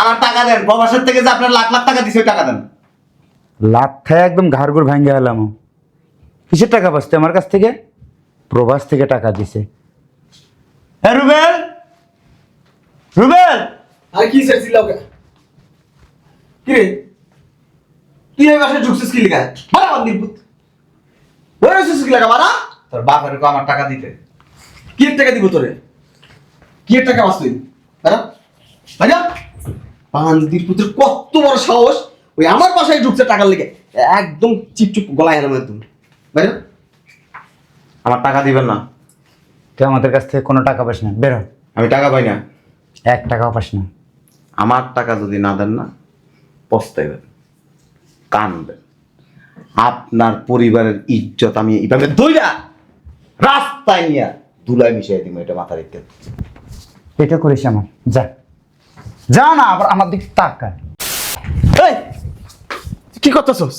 আমার টাকা দেন প্রবাসের থেকে যে আপনার লাখ লাখ টাকা দিছে ওই টাকা দেন। লাখ খায় একদম ঘাড় ঘুর ভাঙ্গে গেলাম কিসের টাকা পাচ্ছে আমার কাছ থেকে? প্রবাস থেকে টাকা দিছে। হ্যাঁ রুবেল? রুবেল? আর কি স্যার ছিল ওকে? কি রে? তুই এই বাসায় ঢুকছিস কি লিখা মারা বান্দির পুত ওই রয়েছিস কি লাগা মারা তোর বাপের কো আমার টাকা দিতে। কি টাকা দিব তোরে? কি টাকা পাস তুই মারা মারা বান্দির পুতের কত বড় সাহস। ওই আমার বাসায় ঢুকছে টাকার লেগে। একদম চিপচুপ গলায় এলাম একদম বাইরে আমার টাকা দিবেন না। তুই আমাদের কাছ থেকে কোনো টাকা পাস না। বেরো। আমি টাকা পাই না। এক টাকাও পাস না। আমার টাকা যদি না দেন না পস্তাইবেন কানবেন আপনার পরিবারের ইজ্জত আমি এইভাবে দইরা রাস্তায় নিয়ে দুলাই মিশাই দিব এটা মাথা রেখে। এটা করিস আমার। যা। যা না আবার আমার দিকে টাকা এই কি করতেছস?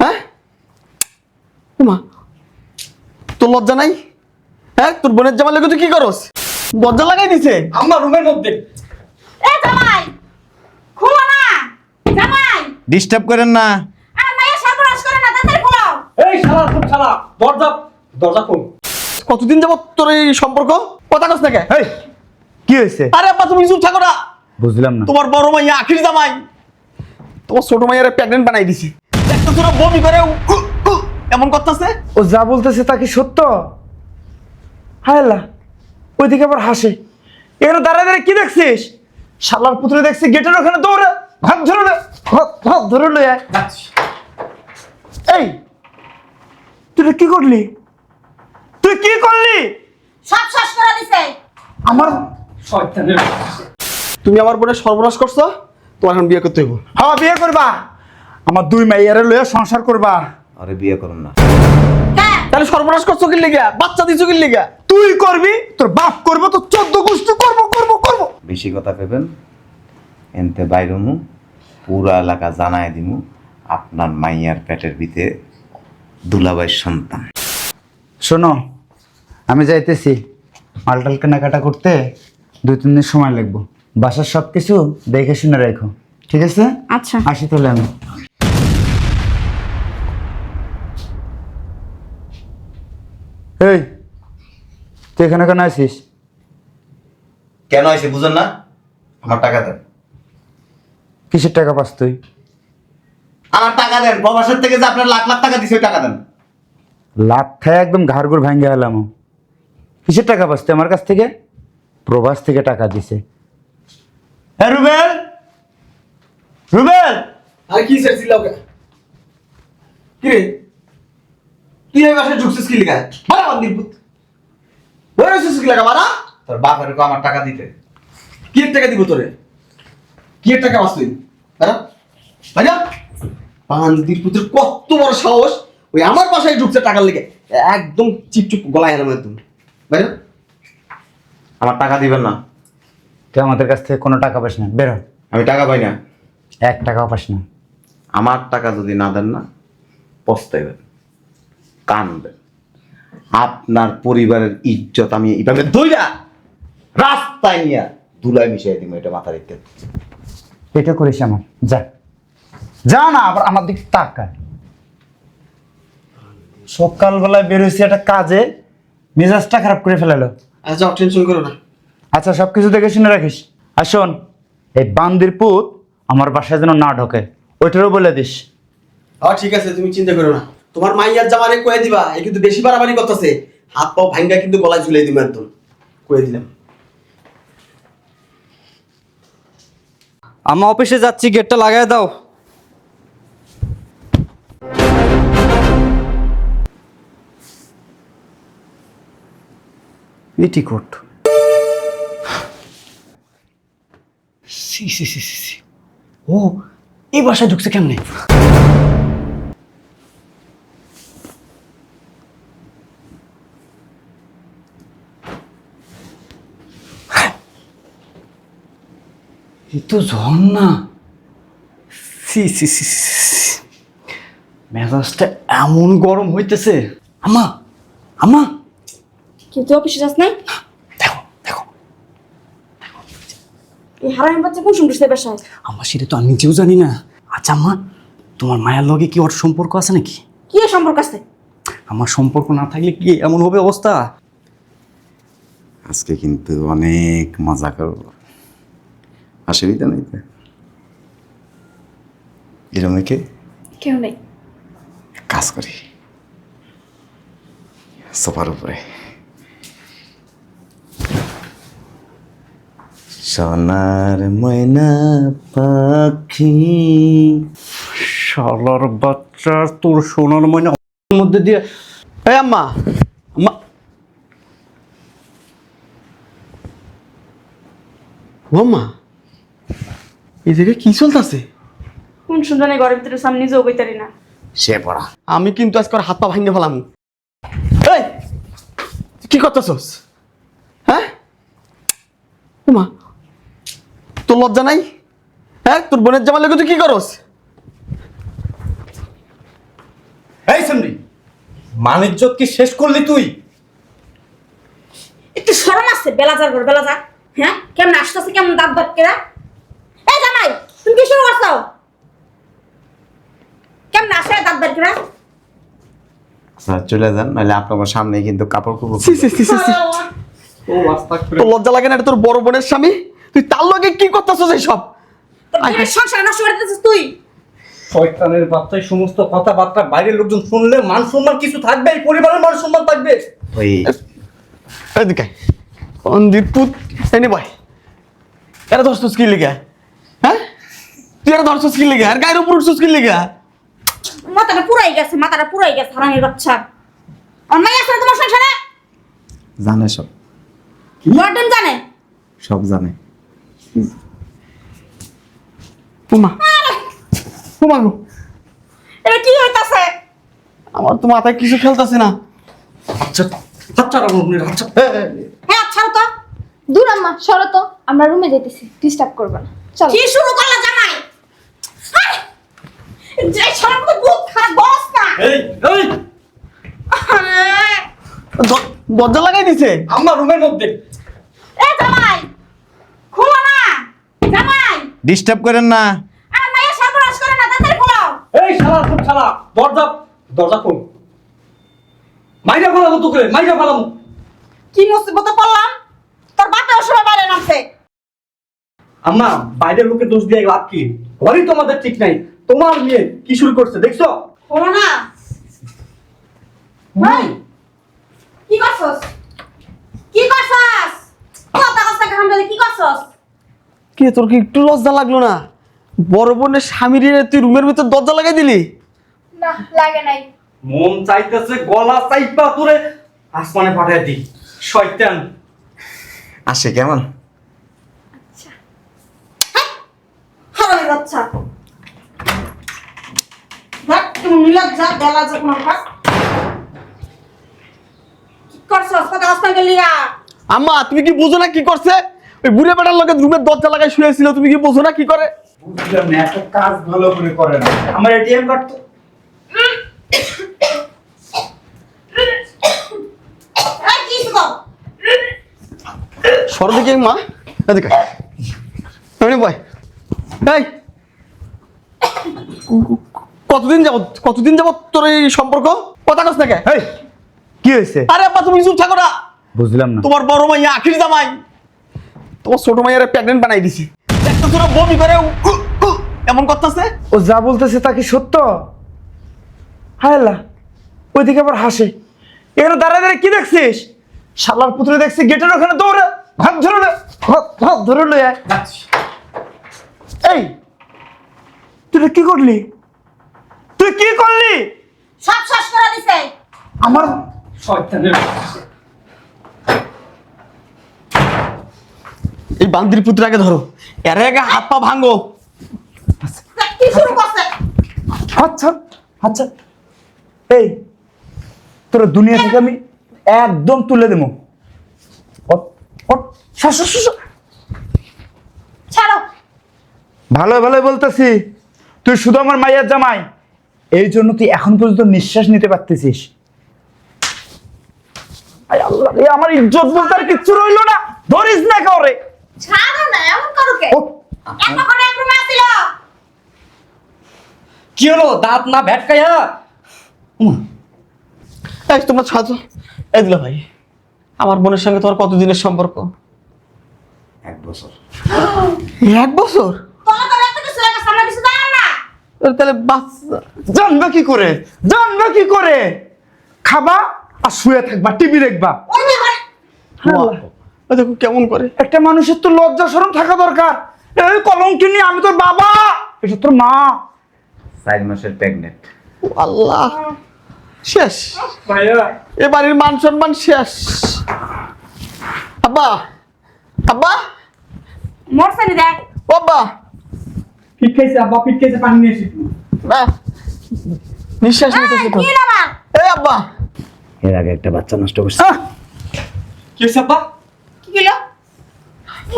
হ্যাঁ? মা তোর লজ্জা নাই? হ্যাঁ তোর বোনের জামা লেগে তুই কি করস? দরজা লাগাই দিছে। আমার রুমের মধ্যে। এ জামাই খুলো না। জামাই। ডিস্টার্ব করেন না। আর মাইয়া সর্বনাশ করে না তাড়াতাড়ি খুলো এই শালা খুব শালা। দরজা দরজা খোল। কতদিন যাবত তোর এই সম্পর্ক? কথা কস না কে? এই কি হয়েছে? আরে আব্বা তুমি চুপ থাকো না। বুঝলাম না। তোমার বড় মাইয়া আখির জামাই। তোমার ছোট মাইয়ারে প্রেগনেন্ট বানাই দিছি। দেখতো তোরা বমি করে এমন করতেছে? ও যা বলতেছে তা কি সত্য? হায় আল্লাহ ওইদিকে আবার হাসে। এখানে দাঁড়ায় দাঁড়ায় কি দেখছিস? শালার পুত্রে দেখছি গেটের ওখানে দৌড়ে হাত ধরে নে, হাত ধরে লয়ে আয়। এই তুই কি করলি? তুই কি করলি? সব শেষ করে দিছে। আমার তুমি আমার বোনের সর্বনাশ করছ? তোমার এখন বিয়ে করতে হইব। হ্যাঁ বিয়ে করবা। আমার দুই মাইয়ারে লয়ে সংসার করবা। আরে বিয়ে করুন না। হ্যাঁ। তাহলে সর্বনাশ করছ কি লেগা? বাচ্চা দিছো কি লেগা? তুই করবি তোর বাপ করব তোর চোদ্দ গোষ্ঠী করব করব করব। বেশি কথা পেবেন এনতে বাইরমু পুরা এলাকা জানায় দিমু আপনার মাইয়ার পেটের ভিতরে দুলাবাইয়ের সন্তান। শোনো আমি যাইতেছি। মালটাল কেনাকাটা করতে দুই তিন দিন সময় লাগবো। বাসার সব কিছু দেখে শুনে রেখো ঠিক আছে? আচ্ছা। আসি তাহলে আমি। এই তুই এখানে কেন আসিস কেন আছে বুঝেন না? আমার টাকা দেন। কিসের টাকা পাস তুই? আমার টাকা দেন। প্রবাসের থেকে যে আপনার লাখ লাখ টাকা দিছে ওই টাকা দেন। লাখ খায় একদম ঘাড় ঘুর ভাঙ্গে গেলাম কিসের টাকা পাস তুই আমার কাছ থেকে? প্রবাস থেকে টাকা দিছে। হ্যাঁ রুবেল? রুবেল? আর কি স্যার ছিল ওকে কি রে তুই এই বাসায় ঢুকছিস কি লেগা? মারা বান্দির পুত ওই রয়েছিস কি লাগা মারা? তোর বাপের কো আমার টাকা দিতে। কি টাকা দিব তোরে? কি টাকা তুই? মারা মারা বান্দির পুতের কত বড় সাহস ওই আমার বাসায় ঢুকছে টাকার লেগে। একদম চিপচুপ গলায় এলাম একদম। বাইরে আমার টাকা দিবেন না। তুই আমাদের কাছ থেকে কোনো টাকা পাস না। বেরো আমি টাকা পাই না। এক টাকাও পাস না। আমার টাকা যদি না দেন না পস্তাইবেন। কানবেন। আপনার পরিবারের ইজ্জত আমি এইভাবে দইরা রাস্তায় নিয়ে দুলাই মিশাই দিব এটা মাথা রেখে এটা করিস আমার। যা। যা না আবার আমার দিকে তাকায়। সকালবেলায় বেরোইছি একটা কাজে মেজাজটা খারাপ করে ফেলালো। আচ্ছা টেনশন করো না। আচ্ছা সব কিছু দেখে শুনে রাখিস। আর শোন এই বান্দির পুত আমার বাসায় যেন না ঢোকে ওইটারও বলে দিস। হ্যাঁ ঠিক আছে তুমি চিন্তা করো না। তোমার মাইয়ার জামারে কয়ে দিবা এই কিন্তু বেশি বাড়াবাড়ি করতেছে। হাত পাও ভাঙ্গা কিন্তু গলায় ঝুলাই দিবা একদম। কয়ে দিলাম। আমা অফিসে যাচ্ছি গেটটা লাগাই দাও। পেটিকোট সি সি সি সি সি ও, এই বাসায় ঢুকছে কেমনে? এ তো ঝর্ণা। সি সি সি। মেজাজটা এমন গরম হইতেছে। আমা আমা কি তুই অফিসে যাস নাই দেখো দেখো এই হারামি বাচ্চা কোন সুন্দর সে বাসায়? আমার সেটা তো আমি নিজেও জানি না। আচ্ছা আম্মা তোমার মায়ের লগে কি ওর সম্পর্ক আছে নাকি? কি সম্পর্ক আছে? আমার সম্পর্ক না থাকলে কি এমন হবে অবস্থা? আজকে কিন্তু অনেক মজা করব। অসুবিধা নেই তো এরমে কে কেউ নেই। কাজ করি। সোফার উপরে। সোনার ময়না পাখি। শালার বাচ্চা তোর সোনার ময়না মধ্যে দিয়ে এই আম্মা আম্মা। ও আম্মা এই জায়গায় কি চলতেছে? কোন সুন্দর নেই ঘরের ভিতরে সামনে নিজেও বইতারি না। সে পড়া। আমি কিন্তু আজকে ওর হাত পা ভাঙে ফেলাম। এই কি করতেছস? হ্যাঁ? উমা তোর লজ্জা নাই? হ্যাঁ তোর বোনের জামা লেগে তুই কি করস? এই মানিজ্জত কি শেষ করলি তুই? একটু শরম আছে বেলাজার ঘর বেলাজার। হ্যাঁ কেমন আসতেছে কেমন দাঁত দাঁত কেরা এই জামাই তুমি কি শুরু করছ? কেমন আসে দাঁত দাঁত কেরা চলে যান নাহলে আপনার সামনে কিন্তু কাপড় তোর লজ্জা লাগে না এটা তোর বড় বোনের স্বামী? তুই তার লগে কি করতেছস এইসব? সংসার নষ্ট করে দিতেছিস তুই। শয়তানের বাচ্চায় সমস্ত কথাবার্তা বাইরের লোকজন শুনলে মান সম্মান কিছু থাকবে এই পরিবারের মান সম্মান থাকবে। ওই এদিকে অন্দির পুত এনে বয়। এরা ধরছস কি লিগা? হ্যাঁ? তুই এরা ধরছস কি লিগা? আর গায়ের উপর উঠছস কি লিগা? মাথাটা পুরাই গেছে মাথাটা পুরাই গেছে হারামির বাচ্চা। আর মাই আছে তোমার সংসারে? জানে সব। ওয়ার্ডেন জানে? সব জানে। উমা। উমা গো। এটা কি হইতাছে? আমার তো মাথায় কিছু খেলতেছে না। আচ্ছা আচ্ছা আচ্ছা হ্যাঁ আচ্ছা তো। দূর আম্মা সরো তো। আমরা রুমে যেতেছি ডিস্টার্ব করবে না। চলো। কি শুরু করলা জামাই? যে সরম তো বুক খারাপ বস না। এই এই। দরজা লাগাই দিছে। আমার রুমের মধ্যে। এ জামাই খুলো না জামাই ডিস্টার্ব করেন না। আর মাইয়া সর্বনাশ করে না তাড়াতাড়ি খুলো এই শালা খুব শালা দরজা দরজা খোল। মাইরা ফেলাবো তোকে মাইরা ফেলাবো কি মুসিবতে পড়লাম? তোর বাপে ও বাইরে নামছে। আম্মা বাইরের লোকে দোষ দিয়ে লাভ কি? ঘরই তোমাদের ঠিক নাই। তোমার মেয়ে কি শুরু করছে দেখছ? না। ভাই কি করছস? কি করছস? কথা কথা কাম কি করছস? কি তোর কি একটু লজ্জা লাগল না? বড় বোনের স্বামীর তুই রুমের ভিতর দরজা লাগাই দিলি? না লাগে নাই। মন চাইতেছে গলা চাইপা তোরে আসমানে পাঠায় দি শয়তান। আসে কেমন? হারামি বাচ্চা। তুমি যা যা কোনো কি কথা গেলিয়া আম্মা তুমি কি বুঝো না কি করছে? ওই বুড়ে বেটার লগে রুমের দরজা লাগাই শুয়েছিল তুমি কি বুঝো না কি করে? বুঝলাম না একটা কাজ ভালো করে করেন আমার এটিএম কার্ড তো। এই কি শুনো? সর দিকে মা এদিকে এমনি বয় এই। কতদিন যাবত কতদিন যাবত তোর এই সম্পর্ক? কথা কস না কে? এই কি হয়েছে? আরে আব্বা তুমি চুপ থাকো না। বুঝলাম না। তোমার বড় মাইয়া আখির জামাই। তোমার ছোট মাইয়ারে প্রেগনেন্ট বানাই দিছি। একটা তোরা বমি করে? এমন করতেছে? ও যা বলতেছে তা কি সত্য? হায় আল্লাহ ওইদিকে আবার হাসে। এখানে দাঁড়ায় দাঁড়ায় কি দেখছিস? শালার পুত্র দেখছি গেটের ওখানে দৌড়ে হাত ধরে নে, হাত ধরে লয়ে এই তুই কি করলি? তুই কি করলি? সব শেষ করে দিছে। আমার শয়তানের এই বান্দির পুত্র আগে ধরো। এর আগে হাত পা ভাঙো। আচ্ছা আচ্ছা। এই তোরা দুনিয়া থেকে আমি একদম তুলে দেবো। ভালো ভালো বলতেছি। তুই শুধু আমার মায়ের জামাই। এই জন্য তুই এখন পর্যন্ত নিঃশ্বাস নিতে পারতেছিস। আল্লাহ রে, আমার ইজ্জত বলতে আর কিচ্ছু রইল না। ধরিস না কাউরে। ছাড়ো না এমন করো কে? এতক্ষণ এক রুমে কি হলো? দাঁত না ভ্যাটকাইয়া এই তোমরা ছাড়ো। এই দুলা ভাই আমার বোনের সঙ্গে তোমার কতদিনের সম্পর্ক? এক বছর। এক বছর? তাহলে জানবে কি করে? জানবে কি করে? খাবা আর শুয়ে থাকবা টিভি দেখবা। দেখো কেমন করে। একটা মানুষের তো লজ্জা শরম থাকা দরকার। এই কলঙ্কি নিয়ে আমি তোর বাবা। এটা তোর মা। চার মাসের প্রেগনেন্ট আল্লাহ। শেষ। এ বাড়ির মান সম্মান শেষ। আব্বা। আব্বা। মরছে নি দেখ ও আব্বা। পিট খাইছে আব্বা পিট খাইছে পানি নিয়ে এসেছি না নিঃশ্বাস নিতেছে তো। এই আব্বা। এর আগে একটা বাচ্চা নষ্ট করছে। আহ, কি হয়েছে আব্বা?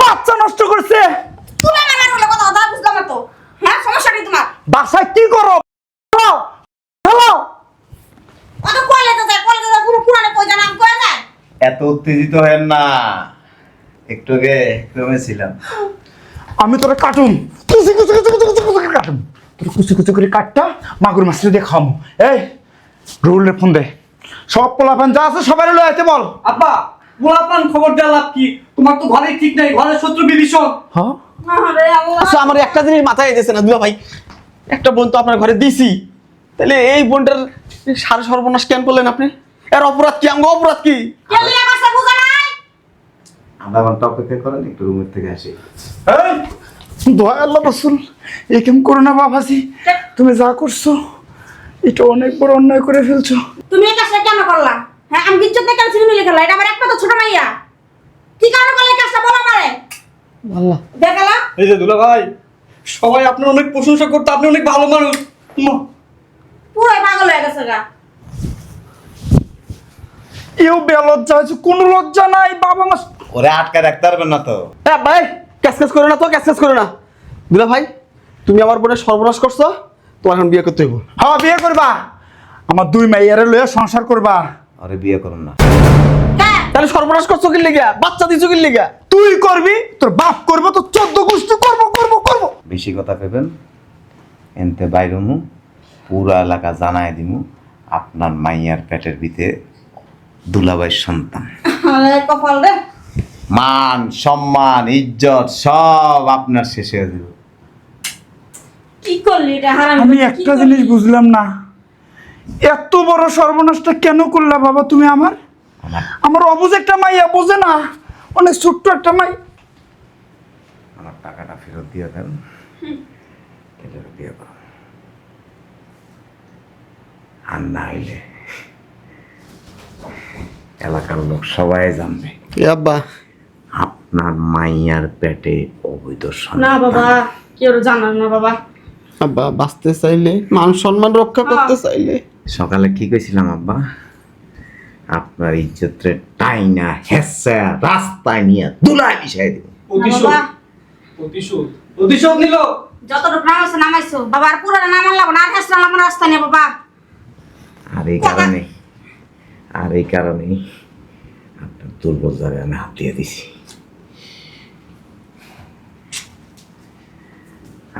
বাচ্চা নষ্ট করছে। তুমি আমার হলো কথা কথা বুঝলাম না তো। হ্যাঁ সমস্যা কি তোমার? বাসায় কি করো? হ্যালো হ্যালো কইলে তো যায় কইলে তো পুরো পুরানো কই জানা আমি কই যায় এত উত্তেজিত হেন না। একটু আগে রুমে ছিলাম। আমি তোরা কাটুম। কুচি কুচি কুচি কুচি কুচি কুচি কাটুম। তোর কুচি কুচি করে কাটটা মাগুর মাছ দিয়ে খাম এই রুল রে ফোন দে। সব পোলাপান যা আছে সবাই লয়ে আইতে বল। আব্বা পোলাপান খবর দেওয়া লাভ কি? তোমার তো ঘরে ঠিক নাই ঘরের শত্রু বিভীষণ। হ্যাঁ? আরে আল্লাহ। আচ্ছা আমার একটা জিনিস মাথায় এসেছে না দুলা ভাই। একটা বোন তো আপনার ঘরে দিছি। তাহলে এই বোনটার সারা সর্বনাশ কেন করলেন আপনি? এর অপরাধ কি? আমার অপরাধ কি? আধা ঘণ্টা অপেক্ষা করেন একটু রুমের থেকে আসি। এই! দয়া আল্লাহ রসুল এ কেমন করো না বাবাজি? তুমি যা করছ এটা অনেক বড় অন্যায় করে ফেলছো। তুমি এই কাজটা কেন করলা? হ্যাঁ আমি বিচ্ছেদ থেকে চিনি মিলে খেলা এটা আমার একমাত্র ছোট মাইয়া। কি কারণে করলে কাজটা? বলো আমারে। আল্লাহ। দেখালা। এই যে দুলা ভাই সবাই আপনার অনেক প্রশংসা করতে আপনি অনেক ভালো মানুষ। পুরো পাগল হয়ে গেছে গা। এও বেলজ্জা হয়েছে কোনো লজ্জা নাই বাবা মা। ওরে আটকে রাখতে পারবেন না তো। হ্যাঁ ভাই ক্যাশ ক্যাশ করে না তো ক্যাশ ক্যাশ করো না। দুলা ভাই তুমি আমার বোনের সর্বনাশ করছ তোমার এখন বিয়ে করতে হইব। হ্যাঁ বিয়ে করবা। আমার দুই মাইয়ারে লয়ে সংসার করবা। আরে বিয়ে করুন না। হ্যাঁ। তাহলে সর্বনাশ করছ কি লেগা? বাচ্চা দিছো কি লেগা? তুই করবি তোর বাপ করব তোর চোদ্দ গোষ্ঠী করব করব করব। বেশি কথা পেবেন এনতে বাইরমু পুরা এলাকা জানায় দিমু আপনার মাইয়ার পেটের ভিতরে দুলাভাইয়ের সন্তান। আরে কপাল রে। মান সম্মান ইজ্জত সব আপনার শেষ হয়ে যাবে। কি করলি আমি একটা জিনিস বুঝলাম না। এত বড় সর্বনাশটা কেন করলা বাবা তুমি আমার? আমার অবুজ একটা মাইয়া বোঝে না। অনেক ছোট্ট একটা মাই আমার টাকাটা ফেরত দিয়ে দেন। এটার বিয়ে করুন আর না হইলে এলাকার লোক সবাই জানবে। আব্বা। আপনার মাইয়ার পেটে অবৈধ না বাবা কেউ জানান না বাবা। আব্বা বাঁচতে চাইলে মান সম্মান রক্ষা করতে চাইলে। সকালে কি কইছিলাম আব্বা? আপনার ইজ্জতে টাইনা হেসা রাস্তায় নিয়ে দুলাই মিশাই দিব। প্রতিশোধ বাবা। প্রতিশোধ প্রতিশোধ নিল। যতটুকু নামাইছো নামাইছো। বাবা আর পুরো নামান লাগো না আর হেসরা লাগো না রাস্তা নিয়ে বাবা। আর এই কারণে আর এই কারণেই আপনার দুর্বল জায়গায় আমি হাত দিয়ে দিছি।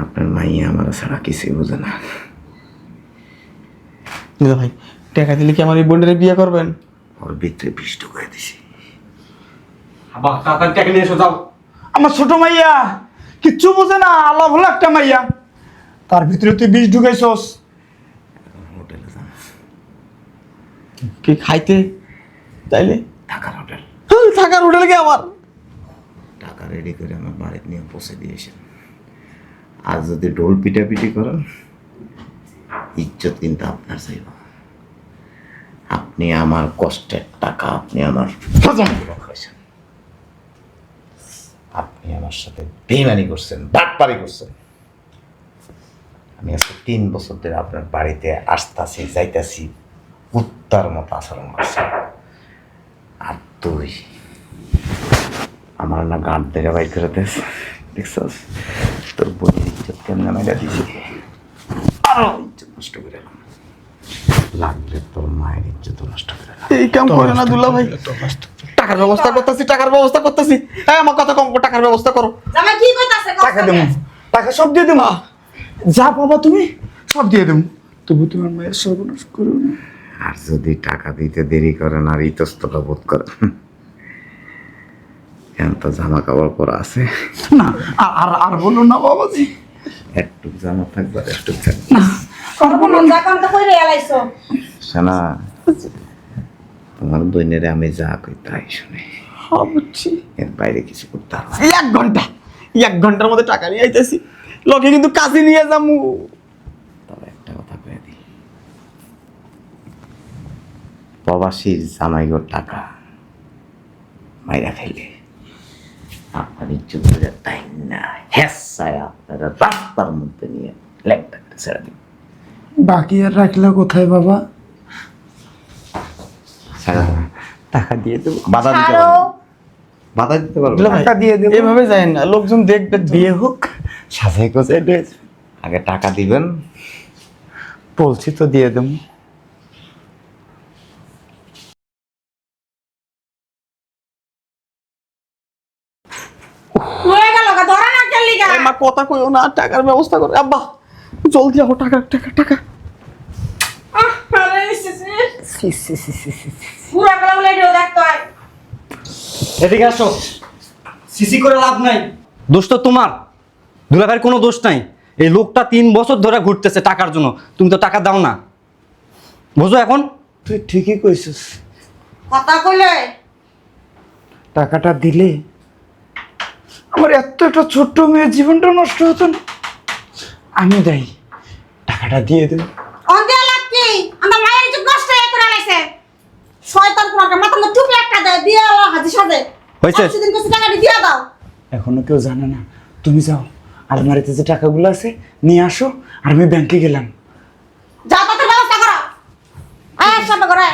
আপনার মাইয়া আমার ছাড়া কিছুই বোঝে না। দুলা ভাই টাকা দিলে কি আমার এই বোনের বিয়ে করবেন? ওর ভিতরে করে দিছি। আব্বা তাড়াতাড়ি টাকা নিয়ে এসো যাও। আমার ছোট মাইয়া কিচ্ছু বোঝে না আল্লাহ ভালো একটা মাইয়া। তার ভিতরে তুই বিষ ঢুকাইছস। হোটেলে কি খাইতে? তাইলে? ঢাকার হোটেল। থাকার হোটেল কি আমার টাকা রেডি করে আমার বাড়িতে নিয়ে পৌঁছে দিয়েছেন। আর যদি ডোল পিটাপিটি করেন ইজ্জত কিন্তু আপনার চাইব। আপনি আমার কষ্টের টাকা আপনি আমার আপনি আমার সাথে বেইমানি করছেন বাটপারি করছেন। আমি আজকে তিন বছর ধরে আপনার বাড়িতে আসতাছি যাইতাছি কুত্তার মতো আচরণ করছেন আর তুই আমার না গাঁট থেকে বাইর করে দেস দেখছস? তোর বোনের ইজ্জত কেমন মেরা দিছি? আরও ইজ্জত নষ্ট করে। তোর মায়ের ইজ্জত নষ্ট করে এই কাম করে না দুলা ভাই। টাকার ব্যবস্থা করতেছি টাকার ব্যবস্থা করতেছি। হ্যাঁ আমার কথা কম টাকার ব্যবস্থা করো। জামাই কি কইতাছে টাকা দেবো। টাকা সব দিয়ে দেবো। যা পাবা তুমি সব দিয়ে দেবো। তবু তোমার মায়ের সর্বনাশ করো না। আর যদি টাকা দিতে দেরি করেন আর ইতস্ততা বোধ করেন এখন তো জামা কাপড় পরা আছে। না আর- আর আর বলো না বাবাজি। একটু জামা থাকবে একটু থাকবে সর্বনাশ জাকাম তো কইরে এলাইছো। শোনা। তোমার দৈনের আমি যা কই তাই শুনে। হ্যাঁ বুঝছি এর বাইরে কিছু করতে হবে এক ঘণ্টা এক ঘণ্টার মধ্যে টাকা নিয়ে আইতেছি। লোকে কিন্তু কাছে নিয়ে যামু। তবে একটা কথা কয়ে দিই। প্রবাসীর জামাইগোর টাকা মাইরা ফেলে আপনার ইজ্জত করে তাই না? হেসায় আপনারা রাস্তার মধ্যে নিয়ে করে ছেড়ে দিন। বাকি আর রাখলা কোথায় বাবা ছেড়ে দেন। টাকা দিয়ে দেবো। বাধা দিতে পারব বাধা দিতে পারব টাকা দিয়ে দেবো। এভাবে যায় না লোকজন দেখবে বিয়ে হোক সাজাই ড্রেস আগে টাকা দিবেন। বলছি তো দিয়ে দেবো। হয়ে কথা কইও না টাকার ব্যবস্থা করো। আব্বা জলদি আহো টাকা টাকা টাকা। পুরা গলা বলে এটাও দেখতে হয়। এদিকে আসো। সিসি করে লাভ নাই। দোষ তো তোমার। দুলাভাইয়ের কোনো দোষ নাই। এই লোকটা তিন বছর ধরে ঘুরতেছে টাকার জন্য। তুমি তো টাকা দাও না। বুঝো এখন? তুই ঠিকই কইছিস। কথা কইলে? টাকাটা দিলে আমার এত একটা ছোট্ট মেয়ের জীবনটা নষ্ট হতো না। আমি দেই টাকাটা দিয়ে দেবো অন্ধে লাগ কি আমার মায়ের যে নষ্ট হয়ে করে লাইছে শয়তান কোনটা মাথা মধ্যে টুপি একটা দেয় দিয়ে আলো হাজি সাজে। হয়েছে? সেদিন কাছে টাকাটি দিয়ে দাও। এখনও কেউ জানে না। তুমি যাও আলমারিতে যে টাকাগুলো আছে নিয়ে আসো আর আমি ব্যাংকে গেলাম। যা তাতে ব্যবস্থা করো। আয় সব করে